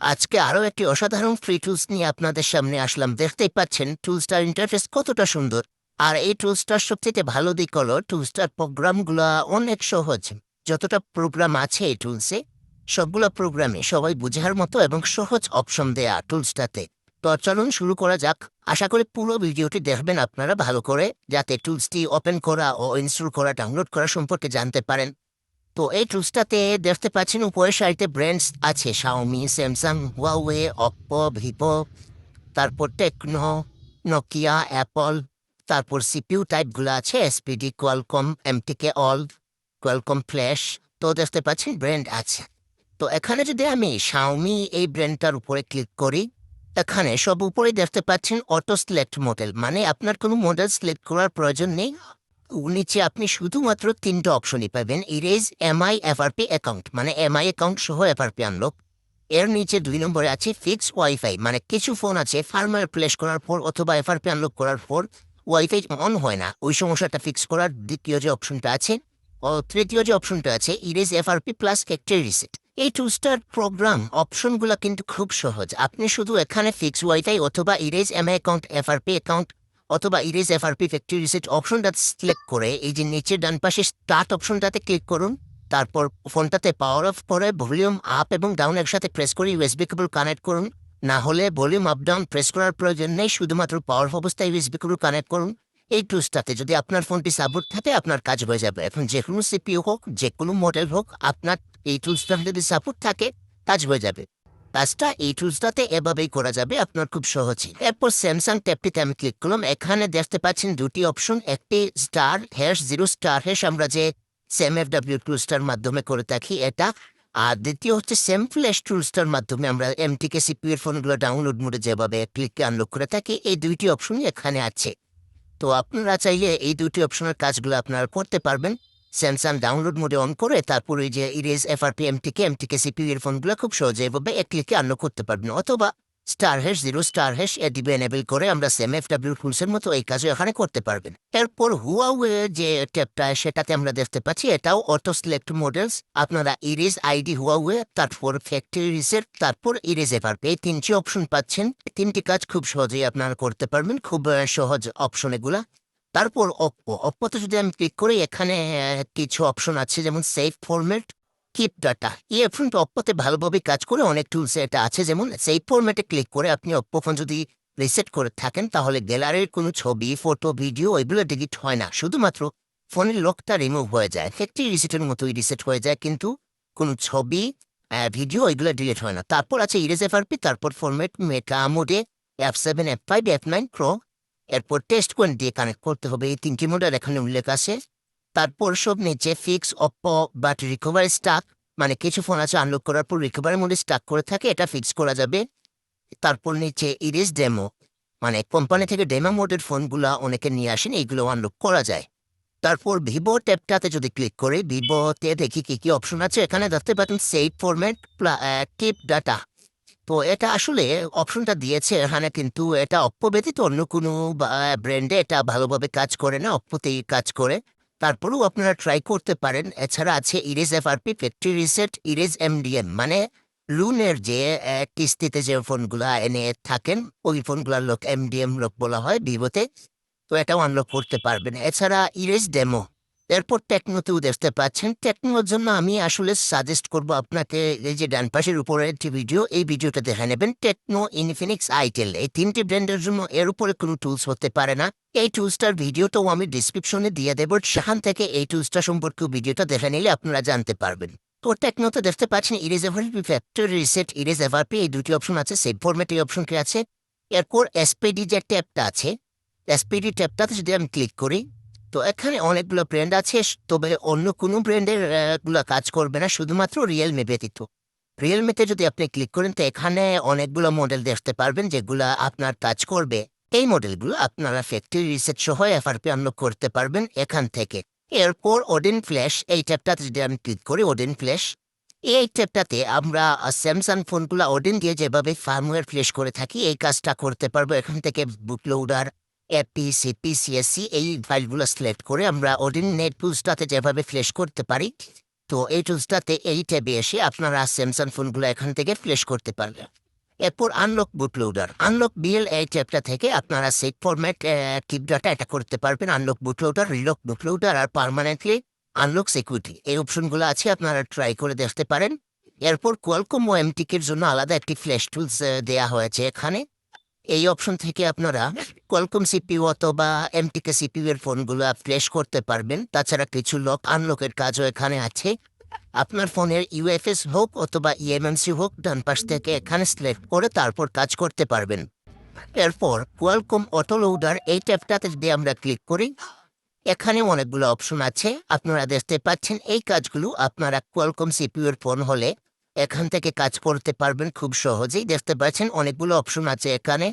আজকে আরও একটি অসাধারণ ফ্রি টুলস নিয়ে আপনাদের সামনে আসলাম। দেখতেই পাচ্ছেন টুলসটার ইন্টারফেস কতটা সুন্দর। আর এই টুলসটার সবচেয়ে ভালো দিক হলো টুলসটার প্রোগ্রামগুলো অনেক সহজ। যতটা প্রোগ্রাম আছে এই টুলসে সবগুলো প্রোগ্রামে সবাই বোঝার মতো এবং সহজ অপশন দেয়া টুলসটাতে তো চলুন শুরু করা যাক। আশা করি পুরো ভিডিওটি দেখবেন আপনারা ভালো করে, যাতে টুলসটি ওপেন করা ও ইনস্টল করা ডাউনলোড করা সম্পর্কে জানতে পারেন। তো এই টুলসটাতে দেখতে পাচ্ছেন উপরের সারিতে ব্র্যান্ডস আছে Xiaomi Samsung Huawei Oppo Vivo তারপর টেকনো নোকিয়া অ্যাপল তারপর সিপিউ টাইপগুলো আছে SPD Qualcomm MTK all Qualcomm flash তো দেখতে পাচ্ছেন ব্র্যান্ড আছে। তো এখানে যদি আমি শাওমি এই ব্র্যান্ডটার উপরে ক্লিক করি, এখানে সব উপরে দেখতে পাচ্ছেন অটো সিলেক্ট মডেল মানে আপনার কোনো মডেল সিলেক্ট করার প্রয়োজন নেই। নিচে আপনি শুধুমাত্র তিনটা অপশনই পাবেন ইরেজ এমআই এফআরপি অ্যাকাউন্ট মানে এমআই অ্যাকাউন্ট সহ এফআরপি আনলক এর নিচে দুই নম্বরে আছে ফিক্স ওয়াইফাই মানে কিছু ফোন আছে ফার্মার প্লেস করার পর অথবা এফআরপি আনলক করার পর ওয়াইফাই অন হয় না। ওই সমস্যাটা ফিক্স করার দ্বিতীয় যে অপশনটা আছে, ও তৃতীয় যে অপশনটা আছে erase FRP plus factory reset এই টু স্টার প্রোগ্রাম অপশনগুলো কিন্তু খুব সহজ। আপনি শুধু এখানে ফিক্স ওয়াইফাই অথবা erase Mi account FRP account অথবা ইরেজ এফআরপি ফ্যাক্টরি রিসেট অপশনটা সিলেক্ট করে এই যে নিচের ডান পাশে স্টার্ট অপশনটাতে ক্লিক করুন। তারপর ফোনটাতে পাওয়ার অফ করে ভলিউম আপ এবং ডাউন একসাথে প্রেস করে ইউএসবি কেবল কানেক্ট করুন। না হলে ভলিউম আপ ডাউন প্রেস করার প্রয়োজন নেই, শুধুমাত্র পাওয়ার অফ অবস্থায় ইউএসবি কেবল কানেক্ট করুন। এই টুলসটাতে যদি আপনার ফোনটি সাপোর্ট থাকে, আপনার কাজ হয়ে যাবে। এখন যে কোনো সিপিও হোক, যে কোনো মডেল হোক, আপনার এই টুলসটা যদি সাপোর্ট থাকে, কাজ হয়ে যাবে। কাজটা এই টুলসটাতে এভাবেই করা যাবে, আপনার খুব সহজে এরপর স্যামসাং ট্যাবটিতে আমি ক্লিক করলাম। এখানে দেখতে পাচ্ছেন দুটি অপশন একটি star hash zero star hash আমরা যে সেম এফ ডাব্লিউ টুলসটার মাধ্যমে করে থাকি এটা। আর দ্বিতীয় হচ্ছে সেম ফ্ল্যাশ টুলসটার মাধ্যমে আমরা এমটিকে সিপিউ এর ফোনগুলো ডাউনলোড মোডে যেভাবে ক্লিককে আনলক করে থাকি, এই দুইটি অপশনই এখানে আছে। তো আপনারা চাইলে এই দুটি অপশনের কাজগুলো আপনারা করতে পারবেন। স্যামসাং ডাউনলোড মোডে অন করে তারপরে যে erase FRP MTK MTK CPU এর ফোনগুলো খুব সহজে এভাবে এক ক্লিকে আনলক করতে পারবেন। অথবা star hash zero star hash এ এডিবে এনেবল করে আমরা সেম এফ ডাব্লিউ টুলসের মতো এই কাজও এখানে করতে পারবেন। এরপর হুয়াওয়ে যে ট্যাবটা সেটাতে আমরা দেখতে পাচ্ছি, এটাও অটো সিলেক্ট মডেলস আপনারা ইরেজ আইডি হুয়াওয়ে তারপর ফ্যাক্টরি রিসেট তারপর ইরেজ এফআরপি এই তিনটি অপশন পাচ্ছেন। তিনটি কাজ খুব সহজেই আপনারা করতে পারবেন। খুব সহজ অপশন এগুলা। তারপর অপ্পো অপ্পোতে যদি আমি ক্লিক করি, এখানে কিছু অপশন আছে, যেমন সেফ ফরম্যাট কিপ ডাটা এই অপশনটা অপ্পোতে ভালোভাবে কাজ করে অনেক টুলস এটা আছে। যেমন সেফ ফরম্যাটে ক্লিক করে আপনি অপ্পো ফোন যদি রিসেট করে থাকেন, তাহলে গ্যালারির কোনো ছবি ফটো ভিডিও এগুলো ডিলিট হয় না। শুধুমাত্র ফোনের লকটা রিমুভ হয়ে যায়। ফ্যাক্টরি রিসেটের মতোই রিসেট হয়ে যায়, কিন্তু কোনো ছবি ভিডিও এগুলো ডিলিট হয় না। তারপর আছে ইরেজ এফআরপি তারপর ফরম্যাট মেটা মোডে F seven F five F nine pro এরপর টেস্ট কোয়েন দিয়ে কানেক্ট করতে হবে। এই তিনটি মডেল এখানে উল্লেখ আছে। তারপর সব নিচে fix Oppo but recovery stuck মানে কিছু ফোন আছে আনলক করার পর রিকভারি মোডে স্টাক করে থাকে, এটা ফিক্স করা যাবে। তারপর নিচে ইরিস ডেমো মানে কোম্পানি থেকে ডেমো মোডের ফোনগুলা অনেকে নিয়ে আসেন, এইগুলো আনলক করা যায়। তারপর ভিভো ট্যাবটাতে যদি ক্লিক করি, ভিভোতে দেখি কি কি অপশন আছে। এখানে দেখতে পাচ্ছেন সেভ ফরম্যাট কিপ ডাটা তো এটা আসলে অপশনটা দিয়েছে এখানে কিন্তু এটা অপ্পো ব্যতীত অন্য কোনো ব্র্যান্ডে এটা ভালোভাবে কাজ করে না অপ্পোতেই কাজ করে। তারপরেও আপনারা ট্রাই করতে পারেন। এছাড়া আছে erase FRP factory reset erase MDM মানে লুনের যে কিস্তিতে যে ফোনগুলো এনে থাকেন, ওই ফোনগুলোর লোক এমডিএম লোক বলা হয় ভিভোতে তো। এটাও আনলক করতে পারবেন। এছাড়া ইরেজ ডেমো এরপর টেকনোতেও দেখতে পাচ্ছেন। টেকনোর জন্য আমি আসলে সাজেস্ট করব আপনাকে এই যে ডান পাশের উপরে একটি ভিডিও এই ভিডিওটা দেখে নেবেন। টেকনো ইনফিনিক্স আইটেল এই তিনটি ব্র্যান্ডের জন্য এর উপরে কোনো টুলস হতে পারে না। এই টুলসটার ভিডিওটাও আমি ডিসক্রিপশনে দিয়ে দেবো। সেখান থেকে এই টুলসটা সম্পর্কে ভিডিওটা দেখে নিলে আপনারা জানতে পারবেন। তো টেকনোতে দেখতে পাচ্ছেন erase FRP factory reset erase FRP এই দুটি অপশন আছে সেভ ফরম্যাট এই অপশনটি আছে। এরপর এসপিডি যে ট্যাবটা আছে এসপিডি ট্যাবটাতে যদি আমি ক্লিক করি তো এখানে অনেকগুলো ব্র্যান্ড আছে তবে অন্য কোনো ব্র্যান্ডেরগুলো কাজ করবে না, শুধুমাত্র রিয়েলমি ব্যতীত। রিয়েলমিতে যদি আপনি ক্লিক করেন, তো এখানে অনেকগুলো মডেল দেখতে পারবেন যেগুলো আপনার কাজ করবে। এই মডেলগুলো আপনারা ফ্যাক্টরি রিসেট সহ এফআরপি আনলক করতে পারবেন এখান থেকে। এরপর ওডেন ফ্ল্যাশ এই ট্যাবটাতে যদি আমি ক্লিক করি ওডেন ফ্ল্যাশ এই ট্যাবটাতে আমরা স্যামসাং ফোনগুলো ওডেন দিয়ে যেভাবে ফার্মওয়্যার ফ্ল্যাশ করে থাকি, এই কাজটা করতে পারব। এখান থেকে bootloader AP CP CSC এই ফাইলগুলো সিলেক্ট করে আমরা ওডিন নেট টুলসটাতে যেভাবে ফ্লেশ করতে পারি, তো এই টুলসটাতে এই ট্যাবে এসে আপনারা স্যামসাং ফোনগুলো এখান থেকে ফ্লেশ করতে পারবেন। এরপর unlock bootloader unlock BL এই ট্যাবটা থেকে আপনারা সেট ফরম্যাট কিপ ডাটা এটা করতে পারবেন। Unlock bootloader relock bootloader আর পার্মানেন্টলি আনলক সিকিউরিটি এই অপশনগুলো আছে, আপনারা ট্রাই করে দেখতে পারেন। এরপর কোয়ালকম ও এমটিকের জন্য আলাদা একটি ফ্ল্যাশ টুলস দেয়া হয়েছে এখানে। এই অপশন থেকে আপনারা কোয়ালকম সিপিউ অথবা এমটিকে সিপিউ এর ফোনগুলো ফ্ল্যাশ করতে পারবেন। তাছাড়া কিছু লক আনলকের কাজও এখানে আছে। আপনার ফোনের ইউএফএস হোক অথবা ইএমএমসি হোক, ডান পাশ থেকে এখানে সিলেক্ট করে তারপর কাজ করতে পারবেন। এরপর কোয়ালকম অটো লোডার এই ট্যাবটাতে যদি আমরা ক্লিক করি এখানে অনেকগুলো অপশন আছে। আপনারা দেখতে পাচ্ছেন এই কাজগুলো আপনারা কোয়ালকম সিপিউ এর ফোন হলে এখান থেকে কাজ করতে পারবেন খুব সহজেই। দেখতে পাচ্ছেন অনেকগুলো অপশন আছে এখানে।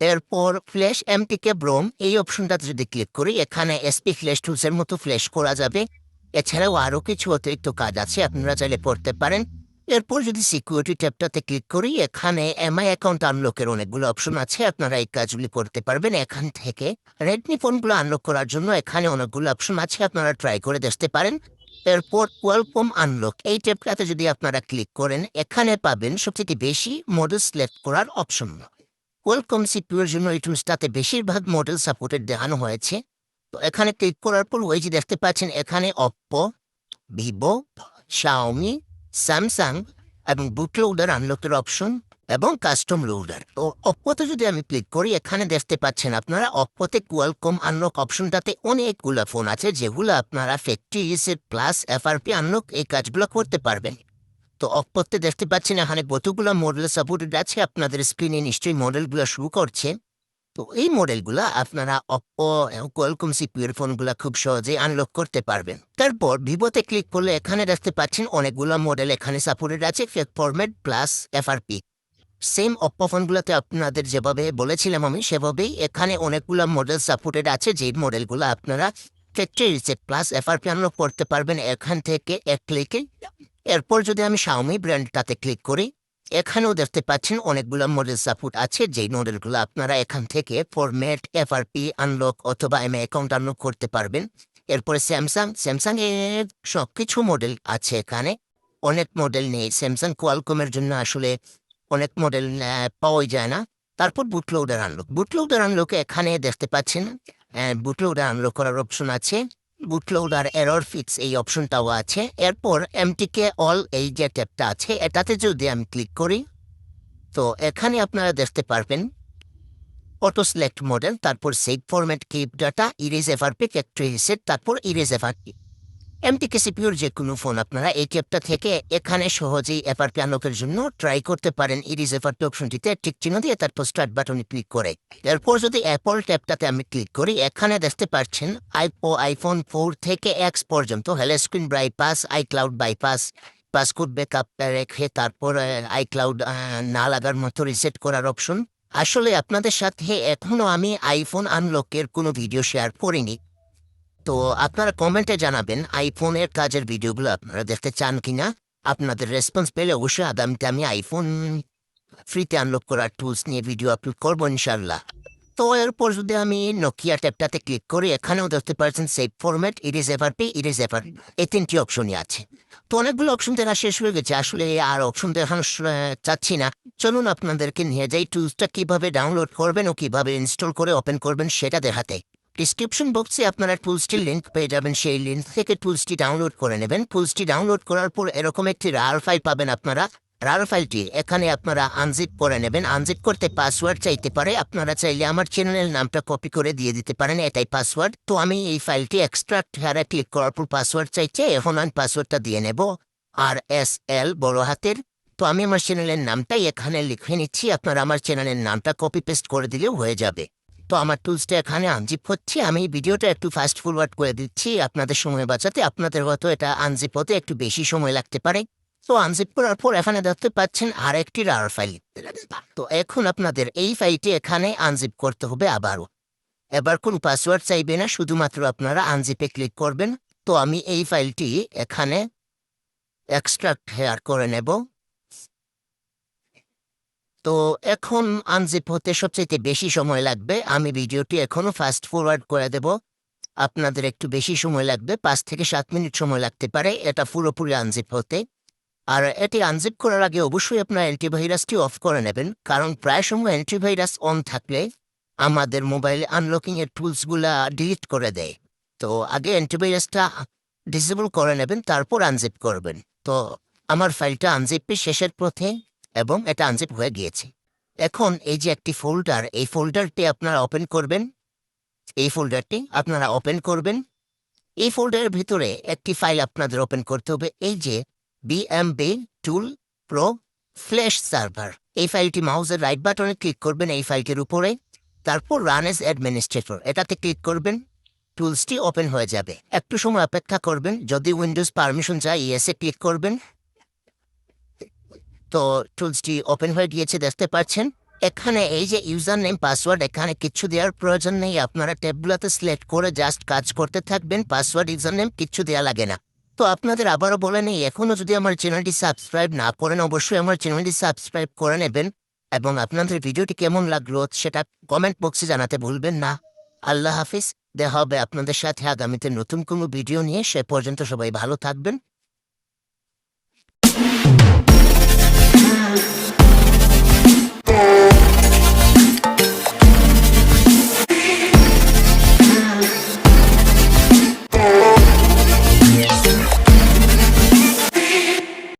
এরপর ফ্ল্যাশ এমটিকে ব্রোম এই অপশনটাতে যদি ক্লিক করি, এখানে এসপি ফ্ল্যাশ টুলসের মতো ফ্ল্যাশ করা যাবে। এছাড়াও আরও কিছু অতিরিক্ত কাজ আছে, আপনারা চাইলে পড়তে পারেন। এরপর যদি সিকিউরিটি ট্যাবটাতে ক্লিক করি, এখানে এমআই অ্যাকাউন্ট আনলকের অনেকগুলো অপশন আছে, আপনারা এই কাজগুলি করতে পারবেন এখান থেকে। রেডমি ফোনগুলো আনলক করার জন্য এখানে অনেকগুলো অপশন আছে, আপনারা ট্রাই করে দেখতে পারেন। এরপর ওয়েলকম আনলক এই ট্যাবটাতে যদি আপনারা ক্লিক করেন, এখানে পাবেন সবথেকে বেশি মডেল সিলেক্ট করার অপশন ওয়েলকম সিপিউর জন্য এই টুলসটাতে বেশিরভাগ মডেল সাপোর্টেড দেখানো হয়েছে। তো এখানে ক্লিক করার পর ওই যে দেখতে পাচ্ছেন, এখানে অপ্পো ভিভো শাওমি স্যামসাং এবং বুট লোডার আনলকের অপশন এবং কাস্টম লোডার তো অপ্পোতে যদি আমি ক্লিক করি, এখানে দেখতে পাচ্ছেন আপনারা অপ্পোতে কোয়ালকম আনলক অপশনটাতে অনেকগুলো ফোন আছে, যেগুলো আপনারা factory reset plus FRP unlock এই কাজগুলো করতে পারবেন। তো অপ্পোতে দেখতে পাচ্ছেন এখানে কতগুলো মডেল সাপোর্টেড আছে আপনাদের স্ক্রিনে নিশ্চয়ই মডেলগুলো শুরু করছে। তো এই মডেলগুলো আপনারা অপ্পো কোয়ালকম সিপিউর ফোনগুলো খুব সহজে আনলক করতে পারবেন। তারপর ভিভোতে ক্লিক করলে এখানে দেখতে পাচ্ছেন অনেকগুলো মডেল এখানে সাপোর্টেড আছে fake format plus FRP same Oppo ফোনগুলোতে আপনাদের যেভাবে বলেছিলাম আমি, সেভাবেই এখানে অনেকগুলো মডেল সাপোর্টেড আছে, যেই মডেলগুলো আপনারা factory reset plus FRP unlock করতে পারবেন এখান থেকে এক ক্লিকে এরপর যদি আমি শাওমি ব্র্যান্ডটাতে ক্লিক করি, এখানেও দেখতে পাচ্ছেন অনেকগুলো মডেল সাপোর্ট আছে, যেই মডেলগুলো আপনারা এখান থেকে ফরম্যাট এফআরপি আনলক অথবা এম অ্যাকাউন্ট আনলক করতে পারবেন। এরপরে স্যামসাং স্যামসাং এর সব কিছু মডেল আছে এখানে। অনেক মডেল নেই। স্যামসাং কোয়ালকমের জন্য আসলে অনেক মডেল পাওয়াই যায় না। তারপর বুটলোডার আনলক বুটলোডার আনলকে এখানে দেখতে পাচ্ছেন বুটলোডার আনলক করার অপশন আছে। বুটলোডার এরর ফিক্স এই অপশনটাও আছে। এরপর এমটিকে অল এই যে ট্যাবটা আছে, এটাতে যদি আমি ক্লিক করি, তো এখানে আপনারা দেখতে পারবেন অটো সিলেক্ট মডেল তারপর save format keep data erase FRP একটু রিসেট তারপর ইরেজ এফআরপি এমটিকে সিপিউর যে কোনো ফোন আপনারা এই ট্যাবটা থেকে এখানে সহজেই এফআরপি আনলকের জন্য ট্রাই করতে পারেন। ইরিজ এফআরপি অপশনটিতে টিক চিহ্ন দিয়ে তারপর স্টার্ট বাটনে ক্লিক করে। এরপর যদি অ্যাপল ট্যাবটাতে আমি ক্লিক করি, এখানে দেখতে পাচ্ছেন আইপো আইফোন ফোর থেকে এক্স পর্যন্ত hello screen bypass iCloud bypass passcode backup রেখে তারপর আইক্লাউড না লাগার মতো রিসেট করার অপশন আসলে আপনাদের সাথে এখনও আমি আইফোন আনলকের কোনো ভিডিও শেয়ার করিনি। তো আপনারা কমেন্টে জানাবেন আইফোনের কাজের ভিডিওগুলো আপনারা দেখতে চান কিনা। আপনাদের রেসপন্স পেলে অবশ্যই আগামীতে আমি আইফোন ফ্রিতে আনলক করার টুলস নিয়ে ভিডিও আপলোড করব ইনশাল্লাহ তো এরপর যদি আমি নোকিয়া ট্যাবটাতে ক্লিক করি, এখানেও দেখতে পাচ্ছেন save format erase FRP erase ever এই তিনটি অপশনই আছে। তো অনেকগুলো অপশন দেখা শেষ হয়ে গেছে, আসলে আর অপশন দেখানো চাচ্ছি না। চলুন আপনাদেরকে নিয়ে যাই টুলসটা কীভাবে ডাউনলোড করবেন ও কীভাবে ইনস্টল করে ওপেন করবেন সেটা দেখাতে। ডিসক্রিপশন বক্সে আপনারা টুলসটির লিঙ্ক পেয়ে যাবেন। সেই লিঙ্ক থেকে টুলসটি ডাউনলোড করে নেবেন। টুলসটি ডাউনলোড করার পর এরকম একটি রার ফাইল পাবেন আপনারা। রার ফাইলটি এখানে আপনারা আনজিপ করে নেবেন। আনজিপ করতে পাসওয়ার্ড চাইতে পারে। আপনারা চাইলে আমার চ্যানেলের নামটা কপি করে দিয়ে দিতে পারেন এটাই পাসওয়ার্ড তো আমি এই ফাইলটি এক্সট্রাক্ট হেয়ারে ক্লিক করার পর পাসওয়ার্ড চাইছে। এখন আমি পাসওয়ার্ডটা দিয়ে নেব। আর এস এল বড় হাতের। তো আমি আমার চ্যানেলের নামটাই এখানে লিখে নিচ্ছি। আপনারা আমার চ্যানেলের নামটা কপি পেস্ট করে দিলেও হয়ে যাবে। তো আমার টুলসটা এখানে আনজিপ হচ্ছে। আমি ভিডিওটা একটু ফাস্ট ফরওয়ার্ড করে দিচ্ছি। আপনাদের সময় বাঁচাতে আপনাদের হয়তো এটা আনজিপ হতে একটু বেশি সময় লাগতে পারে। তো আনজিপ করার পর এখানে দেখতে পাচ্ছেন আরেকটি রার ফাইল তো এখন আপনাদের এই ফাইলটি এখানে আনজিপ করতে হবে আবারও। এবার কোন পাসওয়ার্ড চাইবে না, শুধুমাত্র আপনারা আনজিপে ক্লিক করবেন। তো আমি এই ফাইলটি এখানে এক্সট্রাক্ট হেয়ার করে নেব। তো এখন আনজিপ হতে সবচেয়ে বেশি সময় লাগবে। আমি ভিডিওটি এখনও ফাস্ট ফরওয়ার্ড করে দেব। আপনাদের একটু বেশি সময় লাগবে, পাঁচ থেকে সাত মিনিট সময় লাগতে পারে। এটা পুরোপুরি আনজিপ হতে। আর এটি আনজিপ করার আগে অবশ্যই আপনার অ্যান্টিভাইরাসটি অফ করে নেবেন, কারণ প্রায় সময় অ্যান্টিভাইরাস অন থাকলে আমাদের মোবাইল আনলকিং এর টুলসগুলা ডিলিট করে দেয়। তো আগে অ্যান্টিভাইরাসটা ডিসেবল করে নেবেন, তারপর আনজিপ করবেন। তো আমার ফাইলটা আনজিপের শেষের পথে এবং এটা আনজিপ হয়ে গিয়েছে। এখন এই যে একটি ফোল্ডার এই ফোল্ডারটি আপনারা ওপেন করবেন। এই ফোল্ডারটি আপনারা ওপেন করবেন। এই ফোল্ডারের ভিতরে একটি ফাইল আপনাদের ওপেন করতে হবে, এই যে BMB tool pro flash server এই ফাইলটি মাউসের রাইট বাটনে ক্লিক করবেন এই ফাইলটির উপরে। তারপর রান এস অ্যাডমিনিস্ট্রেটর এটাতে ক্লিক করবেন। টুলসটি ওপেন হয়ে যাবে। একটু সময় অপেক্ষা করবেন, যদি উইন্ডোজ পারমিশন চাই ইয়েসে ক্লিক করবেন। তো টুলসটি ওপেন হয়ে গিয়েছে, দেখতে পাচ্ছেন। এখানে এই যে ইউজার নেম পাসওয়ার্ড, এখানে কিচ্ছু দেওয়ার প্রয়োজন নেই। আপনারা ট্যাবগুলোতে সিলেক্ট করে জাস্ট কাজ করতে থাকবেন, পাসওয়ার্ড ইউজার নেম কিচ্ছু দেওয়া লাগে না। তো আপনাদের আবারও বলে নেই এখনও যদি আমার চ্যানেলটি সাবস্ক্রাইব না করেন, অবশ্যই আমার চ্যানেলটি সাবস্ক্রাইব করে নেবেন এবং আপনাদের ভিডিওটি কেমন লাগল সেটা কমেন্ট বক্সে জানাতে ভুলবেন না। আল্লাহ হাফিজ, দেখা হবে আপনাদের সাথে আগামীতে নতুন কোনো ভিডিও নিয়ে। সে পর্যন্ত সবাই ভালো থাকবেন। Yeah.